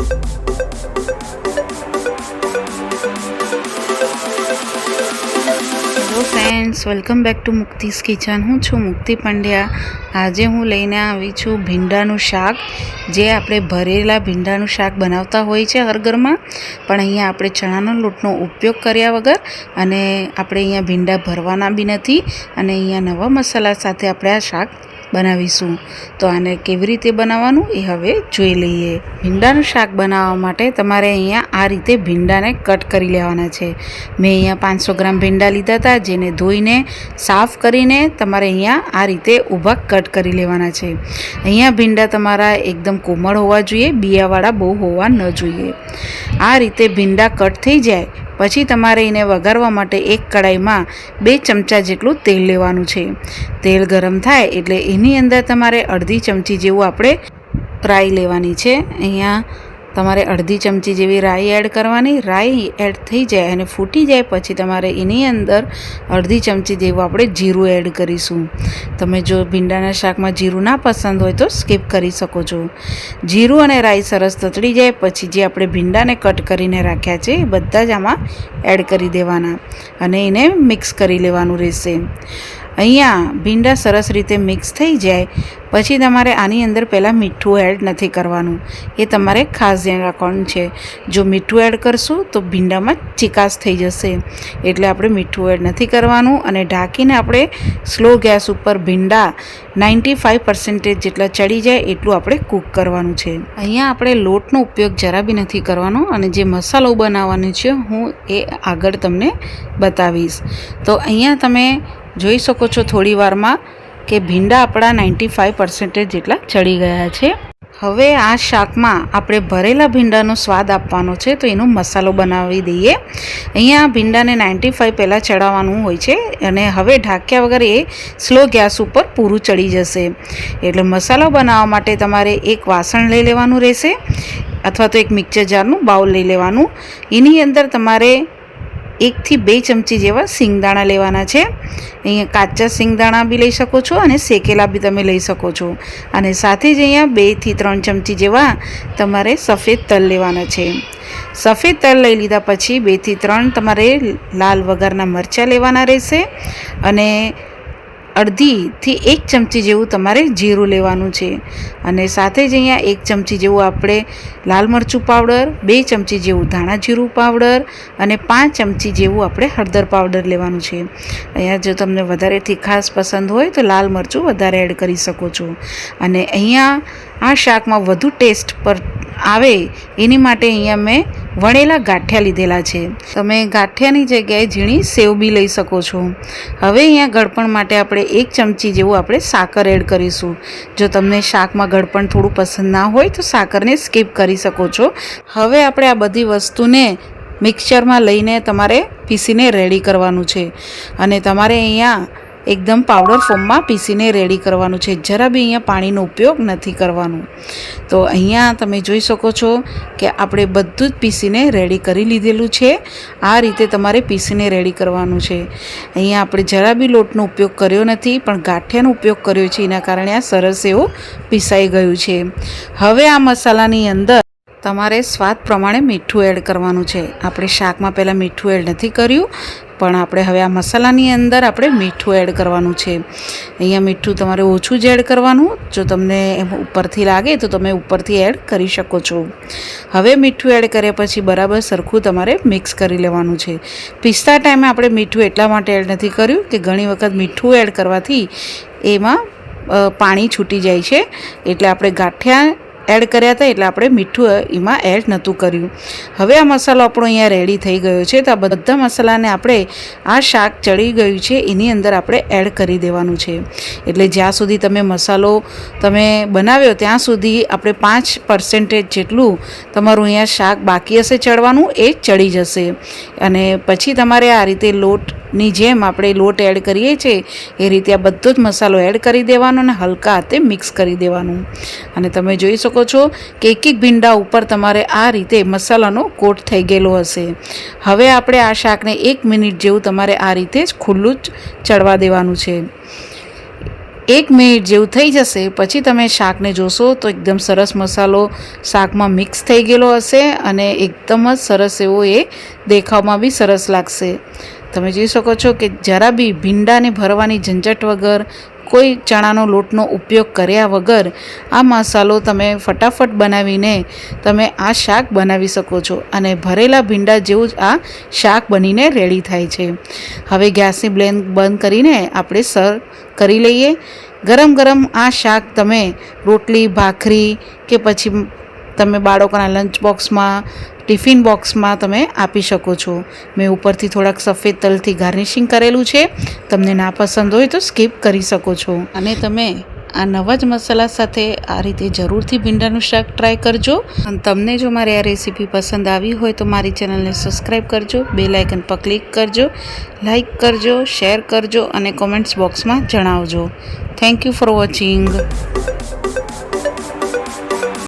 Hello friends welcome back to Mukti's kitchen હું છું મુક્તિ પંડ્યા. આજે હું લઈને આવી છું ભીંડાનું શાક, જે આપણે ભરેલા ભીંડાનું શાક બનાવતા હોય છે હર ઘરમાં. પણ અહીંયા આપણે ચણાના લોટનો ઉપયોગ કર્યા વગર અને આપણે અહીંયા ભીંડા ભરવાના બી નથી અને અહીંયા નવા મસાલા સાથે આપણે આ શાક બનાવીશું. તો આને કેવી રીતે બનાવવાનું એ હવે જોઈ લઈએ. ભીંડાનું શાક બનાવવા માટે તમારે અહીંયા આ રીતે ભીંડાને કટ કરી લેવાના છે. મેં અહીંયા પાંચસો ગ્રામ ભીંડા લીધા હતા, જેને ધોઈને સાફ કરીને તમારે અહીંયા આ રીતે ઊભા કટ કરી લેવાના છે. અહીંયા ભીંડા તમારા એકદમ કોમળ હોવા જોઈએ, બિયાવાળા બહુ હોવા ન જોઈએ. આ રીતે ભીંડા કટ થઈ જાય પછી તમારે એને વઘારવા માટે એક કડાઈમાં બે ચમચા જેટલું તેલ લેવાનું છે. તેલ ગરમ થાય એટલે એની અંદર તમારે અડધી ચમચી જેવું આપણે રાઈ લેવાની છે. અહીંયા તમારે અડધી ચમચી જેવી રાઈ એડ કરવાની. રાઈ એડ થઈ જાય અને ફૂટી જાય પછી તમારે એની અંદર અડધી ચમચી જેવું આપણે જીરું એડ કરીશું. તમે જો ભીંડાના શાકમાં જીરું ના પસંદ હોય તો સ્કીપ કરી શકો છો. જીરું અને રાઈ સરસ તતડી જાય પછી જે આપણે ભીંડાને કટ કરીને રાખ્યા છે એ બધા જ આમાં એડ કરી દેવાના અને એને મિક્સ કરી લેવાનું રહેશે. અહીંયા ભીંડા સરસ રીતે મિક્સ થઈ જાય. પછી તમારે આની અંદર પહેલાં મીઠું એડ નથી કરવાનું. એ તમારે ખાસ ધ્યાન રાખવાનું છે. જો મીઠું એડ કરશું તો ભીંડામાં ચિકાસ થઈ જશે. એટલે આપણે મીઠું એડ નથી કરવાનું અને ઢાંકીને આપણે સ્લો ગેસ ઉપર ભીંડા નાઇન્ટી ફાઇવ પર્સન્ટેજ જેટલા ચડી જાય એટલું આપણે કૂક કરવાનું છે. અહીંયા આપણે લોટનો ઉપયોગ જરા બી નથી કરવાનો અને જે મસાલો બનાવવાનો છે હું એ આગળ તમને બતાવીશ. તો અહીંયા તમે જોઈ શકો છો થોડી વારમાં કે ભીંડા આપણા નાઇન્ટી ફાઇવ પર્સન્ટેજ જેટલા ચડી ગયા છે. હવે આ શાકમાં આપણે ભરેલા ભીંડાનો સ્વાદ આપવાનો છે, તો એનો મસાલો બનાવી દઈએ. અહીંયા ભીંડાને નાઇન્ટી ફાઇવ પહેલાં ચડાવવાનું હોય છે, અને હવે ઢાંક્યા વગર એ સ્લો ગેસ ઉપર પૂરું ચડી જશે. એટલે મસાલો બનાવવા માટે તમારે એક વાસણ લઈ લેવાનું રહેશે, અથવા તો એક મિક્સર જારનું બાઉલ લઈ લેવાનું. એની અંદર તમારે એકથી બે ચમચી જેવા સિંગદાણા લેવાના છે. અહીંયા કાચા સિંગદાણા બી લઈ શકો છો અને શેકેલા બી તમે લઈ શકો છો. અને સાથે જ અહીંયા બેથી ત્રણ ચમચી જેવા તમારે સફેદ તલ લેવાના છે. સફેદ તલ લઈ લીધા પછી બેથી ત્રણ તમારે લાલ વઘારના મરચાં લેવાના રહેશે. અને અડધીથી એક ચમચી જેવું તમારે જીરું લેવાનું છે. અને સાથે જ અહીંયા એક ચમચી જેવું આપણે લાલ મરચું પાવડર, બે ચમચી જેવું ધાણા જીરું પાવડર અને પાંચ ચમચી જેવું આપણે હળદર પાવડર લેવાનું છે. અહીંયા જો તમને વધારે તીખાસ પસંદ હોય તો લાલ મરચું વધારે એડ કરી શકો છો. અને અહીંયા આ શાકમાં વધુ ટેસ્ટ પર આવે એની માટે અહીંયા મેં વણેલા ગાંઠિયા લીધેલા છે. તમે ગાંઠિયાની જગ્યાએ ઝીણી સેવ બી લઈ શકો છો. હવે અહીંયા ગળપણ માટે આપણે એક ચમચી જેવું આપણે સાકર એડ કરીશું. જો તમને શાકમાં ગળપણ થોડું પસંદ ના હોય તો સાકરને સ્કીપ કરી શકો છો. હવે આપણે આ બધી વસ્તુને મિક્સચરમાં લઈને તમારે પીસીને રેડી કરવાનું છે. અને તમારે અહીંયા એકદમ પાવડર ફોર્મમાં પીસીને રેડી કરવાનું છે. જરા બી અહીંયા પાણીનો ઉપયોગ નથી કરવાનું. તો અહીંયા તમે જોઈ શકો છો કે આપણે બધું જ પીસીને રેડી કરી લીધેલું છે. આ રીતે તમારે પીસીને રેડી કરવાનું છે. અહીંયા આપણે જરા બી લોટનો ઉપયોગ કર્યો નથી, પણ ગાંઠિયાનો ઉપયોગ કર્યો છે. એના કારણે આ સરસ એવું પીસાઈ ગયું છે. હવે આ મસાલાની અંદર તમારે સ્વાદ પ્રમાણે મીઠું એડ કરવાનું છે. આપણે શાકમાં પહેલાં મીઠું એડ નથી કર્યું. પણ આપણે હવે આ મસાલાની અંદર આપણે મીઠું એડ કરવાનું છે. અહીંયા મીઠું તમારે ઓછું જ એડ કરવાનું. જો તમને ઉપરથી લાગે તો તમે ઉપરથી એડ કરી શકો છો. હવે મીઠું એડ કર્યા પછી બરાબર સરખું તમારે મિક્સ કરી લેવાનું છે. પિસ્તા ટાઈમે આપણે મીઠું એટલા માટે એડ નથી કર્યું કે ઘણી વખત મીઠું એડ કરવાથી એમાં પાણી છૂટી જાય છે. એટલે આપણે ગાંઠિયા એડ કર્યા હતા એટલે આપણે મીઠું એમાં એડ નહોતું કર્યું. હવે આ મસાલો આપણો અહીંયા રેડી થઈ ગયો છે તો આ બધા મસાલાને આપણે આ શાક ચડી ગયું છે, એની અંદર આપણે એડ કરી દેવાનું છે. એટલે જ્યાં સુધી તમે મસાલો તમે બનાવ્યો ત્યાં સુધી આપણે પાંચ પર્સન્ટેજ જેટલું તમારું અહીંયા શાક બાકી હશે ચડવાનું, એ ચડી જશે. અને પછી તમારે આ રીતે લોટની જેમ આપણે લોટ એડ કરીએ છીએ, એ રીતે આ બધો જ મસાલો એડ કરી દેવાનો અને હલકા હાથે મિક્સ કરી દેવાનું. અને તમે જોઈ શકો છો કે એક એક ભીંડા ઉપર તમારે આ રીતે મસાલાનો કોટ થઈ ગયેલો હશે. હવે આપણે આ શાકને એક મિનિટ જેવું તમારે આ રીતે જ ખુલ્લું જ ચડવા દેવાનું છે. એક મિનિટ જેવું થઈ જશે, પછી તમે શાકને જોશો તો એકદમ સરસ મસાલો શાકમાં મિક્સ થઈ ગયેલો હશે અને એકદમ જ સરસ એવો એ દેખાવમાં બી સરસ લાગશે. તમે જોઈ શકો છો કે જરા બી ભીંડાને ભરવાની ઝંઝટ વગર, કોઈ ચણાનો લોટનો ઉપયોગ કર્યા વગર આ મસાલો તમે ફટાફટ બનાવીને તમે આ શાક બનાવી શકો છો અને ભરેલા ભીંડા જેવું જ આ શાક બનીને રેડી થાય છે. હવે ગેસની બ્લેન બંધ કરીને આપણે સર્વ કરી લઈએ. ગરમ ગરમ આ શાક તમે રોટલી, ભાખરી કે પછી તમે બાળકોના લંચ બોક્સમાં ટિફિન બોક્સમાં તમે આપી શકો છો. મેં ઉપરથી થોડાક સફેદ તલથી ગાર્નિશિંગ કરેલું છે. તમને ના પસંદ હોય તો સ્કીપ કરી શકો છો. અને તમે આ નવા જ મસાલા સાથે આ રીતે જરૂરથી ભીંડાનું શાક ટ્રાય કરજો. અને તમને જો મારી આ રેસીપી પસંદ આવી હોય તો મારી ચેનલને સબસ્ક્રાઈબ કરજો. બે લાઇકન પર ક્લિક કરજો. લાઇક કરજો શેર કરજો અને કોમેન્ટ્સ બોક્સમાં જણાવજો. Thank you for watching